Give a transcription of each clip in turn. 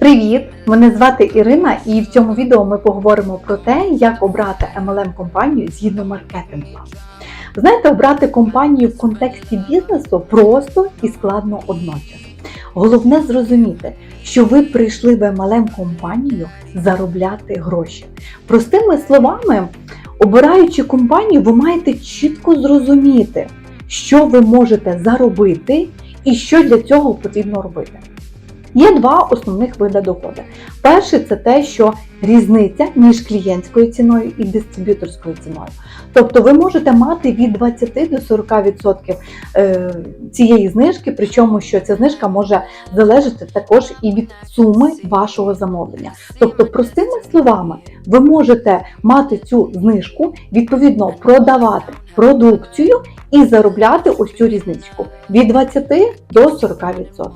Привіт! Мене звати Ірина, і в цьому відео ми поговоримо про те, як обрати MLM компанію згідно маркетинг плану. Ви знаєте, обрати компанію в контексті бізнесу просто і складно одночасно. Головне зрозуміти, що ви прийшли в MLM компанію заробляти гроші. Простими словами, обираючи компанію, ви маєте чітко зрозуміти, що ви можете заробити і що для цього потрібно робити. Є два основних види доходу. Перший це те, що різниця між клієнтською ціною і дистриб'юторською ціною. Тобто ви можете мати від 20 до 40% е, цієї знижки, причому що ця знижка може залежати також і від суми вашого замовлення. Тобто, простими словами, ви можете мати цю знижку, відповідно продавати продукцію і заробляти ось цю різничку від 20 до 40%.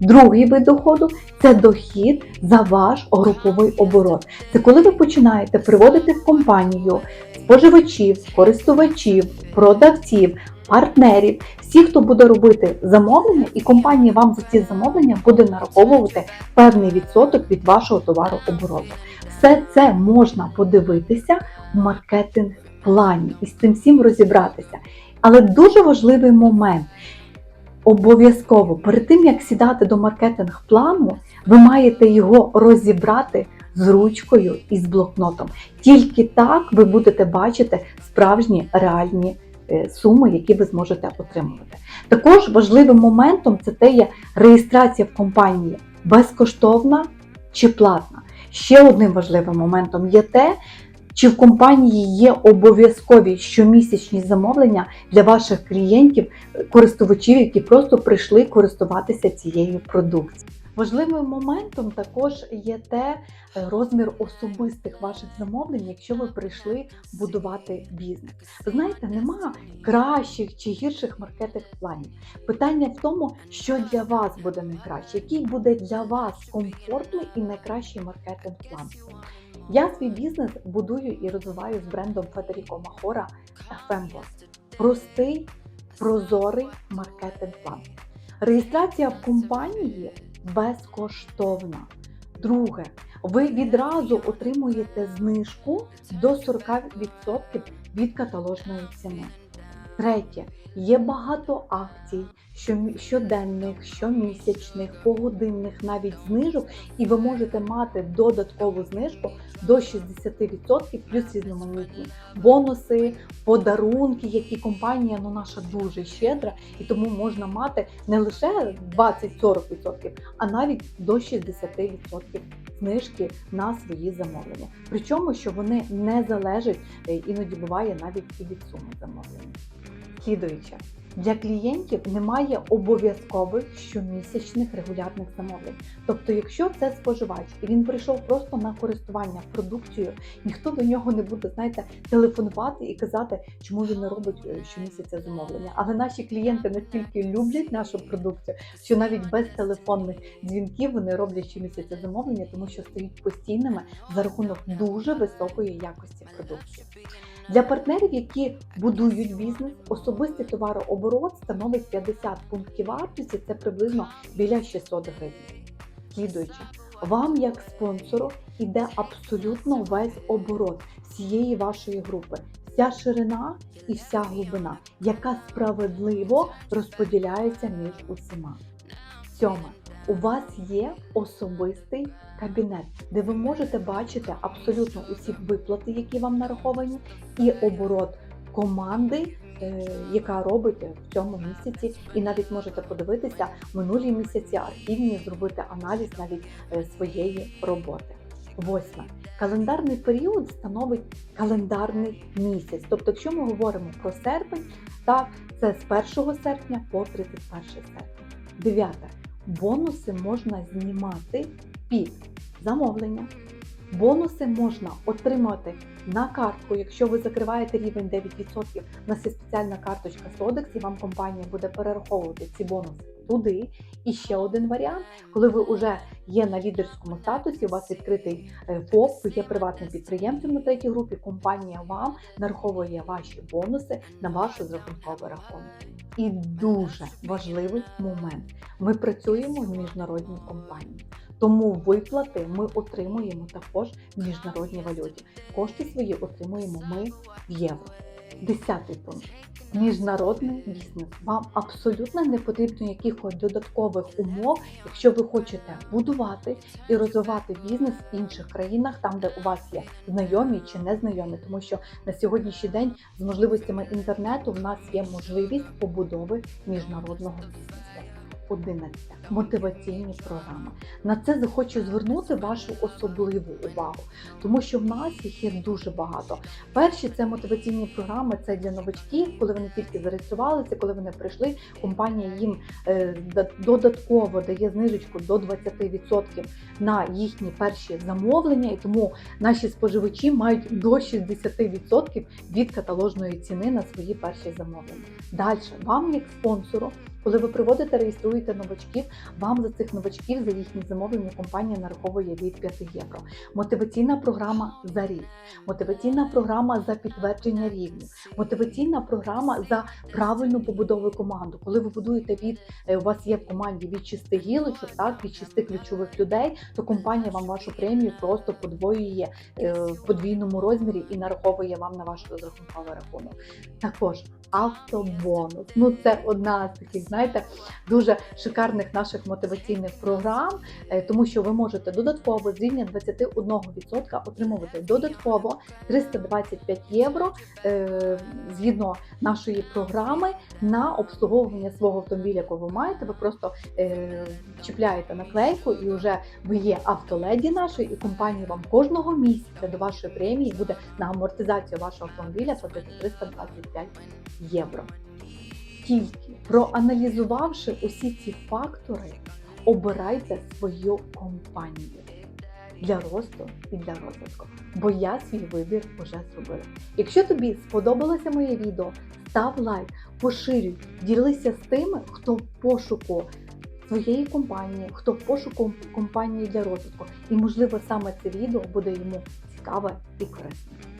Другий вид доходу це дохід за ваш груповий оборот. Це коли ви починаєте приводити в компанію споживачів, користувачів, продавців, партнерів, всіх, хто буде робити замовлення, і компанія вам за ці замовлення буде нараховувати певний відсоток від вашого товару обороту. Все це можна подивитися в маркетинг плані і з цим всім розібратися. Але дуже важливий момент. Обов'язково перед тим як сідати до маркетинг плану, ви маєте його розібрати з ручкою і з блокнотом. Тільки так ви будете бачити справжні реальні е, суми, які ви зможете отримувати. Також важливим моментом це те є реєстрація в компанії безкоштовна чи платна. Ще одним важливим моментом є те, чи в компанії є обов'язкові щомісячні замовлення для ваших клієнтів, користувачів, які просто прийшли користуватися цією продукцією. Важливим моментом також є те е, розмір особистих ваших замовлень, якщо ви прийшли будувати бізнес. Знаєте, нема кращих чи гірших маркетинг планів. Питання в тому, що для вас буде найкраще, який буде для вас комфортний і найкращий маркетинг план. Я свій бізнес будую і розвиваю з брендом Федеріко Махора FMBOSS. Простий, прозорий маркетинг-план. Реєстрація в компанії безкоштовна. Друге, ви відразу отримуєте знижку до 40% від каталожної ціни. Третє, є багато акцій, щоденних, щомісячних, погодинних навіть знижок, і ви можете мати додаткову знижку до 60% плюс різноманітні бонуси, подарунки, які компанія ну, наша дуже щедра, і тому можна мати не лише 20-40%, а навіть до 60% знижки на свої замовлення. Причому, що вони не залежать, е, іноді буває навіть і від суми замовлення. Слідуюче, для клієнтів немає обов'язкових щомісячних регулярних замовлень. Тобто, якщо це споживач і він прийшов просто на користування продукцією, ніхто до нього не буде, знаєте, телефонувати і казати, чому він не робить е, щомісяця замовлення. Але наші клієнти настільки люблять нашу продукцію, що навіть без телефонних дзвінків вони роблять щомісяця замовлення, тому що стають постійними за рахунок дуже високої якості продукції. Для партнерів, які будують бізнес, особистий товарооборот становить 50 пунктів вартості, це приблизно біля 600 гривень. Слідуючи, вам як спонсору йде абсолютно весь оборот всієї вашої групи, вся ширина і вся глибина, яка справедливо розподіляється між усіма. Сьоме. У вас є особистий кабінет, де ви можете бачити абсолютно усі виплати, які вам нараховані, і оборот команди, е, яка робить в цьому місяці, і навіть можете подивитися минулі місяці, архівні, зробити аналіз навіть е, своєї роботи. Восьме. Календарний період становить календарний місяць. Тобто, якщо ми говоримо про серпень, так це з 1 серпня по 31 серпня. Дев'яте. Бонуси можна знімати під замовлення. Бонуси можна отримати на картку, якщо ви закриваєте рівень 9%, у нас є спеціальна карточка Содекс, і вам компанія буде перераховувати ці бонуси туди. І ще один варіант, коли ви вже є на лідерському статусі, у вас відкритий е, ФОП, ви є приватним підприємцем на третій групі, компанія вам нараховує ваші бонуси на ваш розрахунковий рахунок. І дуже важливий момент. Ми працюємо в міжнародній компанії. Тому виплати ми отримуємо також в міжнародній валюті. Кошти свої отримуємо ми в євро. Десятий пункт. Міжнародний бізнес. Вам абсолютно не потрібно якихось додаткових умов, якщо ви хочете будувати і розвивати бізнес в інших країнах, там де у вас є знайомі чи незнайомі, тому що на сьогоднішній день з можливостями інтернету в нас є можливість побудови міжнародного бізнесу. 11. Мотиваційні програми. На це захочу звернути вашу особливу увагу, тому що в нас їх є дуже багато. Перші це мотиваційні програми, це для новачків, коли вони тільки зареєструвалися, коли вони прийшли. Компанія їм е, додатково дає знижечку до 20% на їхні перші замовлення, і тому наші споживачі мають до 60% від каталожної ціни на свої перші замовлення. Далі вам, як спонсору, коли ви приводите, реєструєте новачків, вам за цих новачків за їхні замовлення компанія нараховує від 5 євро. Мотиваційна програма за рік, мотиваційна програма за підтвердження рівню, мотиваційна програма за правильну побудову команду. Коли ви будуєте від е, у вас є в команді від 6 гілочок, так від 6 ключових людей, то компанія вам вашу премію просто подвоює е, в подвійному розмірі і нараховує вам на ваш розрахунковий рахунок. Також автобонус. Ну це одна з таких, знаєте, дуже шикарних наших мотиваційних програм, е, тому що ви можете додатково з рівня 21% отримувати додатково 325 євро е, згідно нашої програми на обслуговування свого автомобіля, якого ви маєте. Ви просто е, чіпляєте наклейку, і вже ви є автоледі нашої, і компанія вам кожного місяця до вашої премії буде на амортизацію вашого автомобіля платити 325 євро. Тільки проаналізувавши усі ці фактори, обирайте свою компанію для росту і для розвитку. Бо я свій вибір вже зробила. Якщо тобі сподобалося моє відео, став лайк, поширюй, ділися з тими, хто в пошуку своєї компанії, хто в пошуку компанії для розвитку. І, можливо, саме це відео буде йому цікаве і корисне.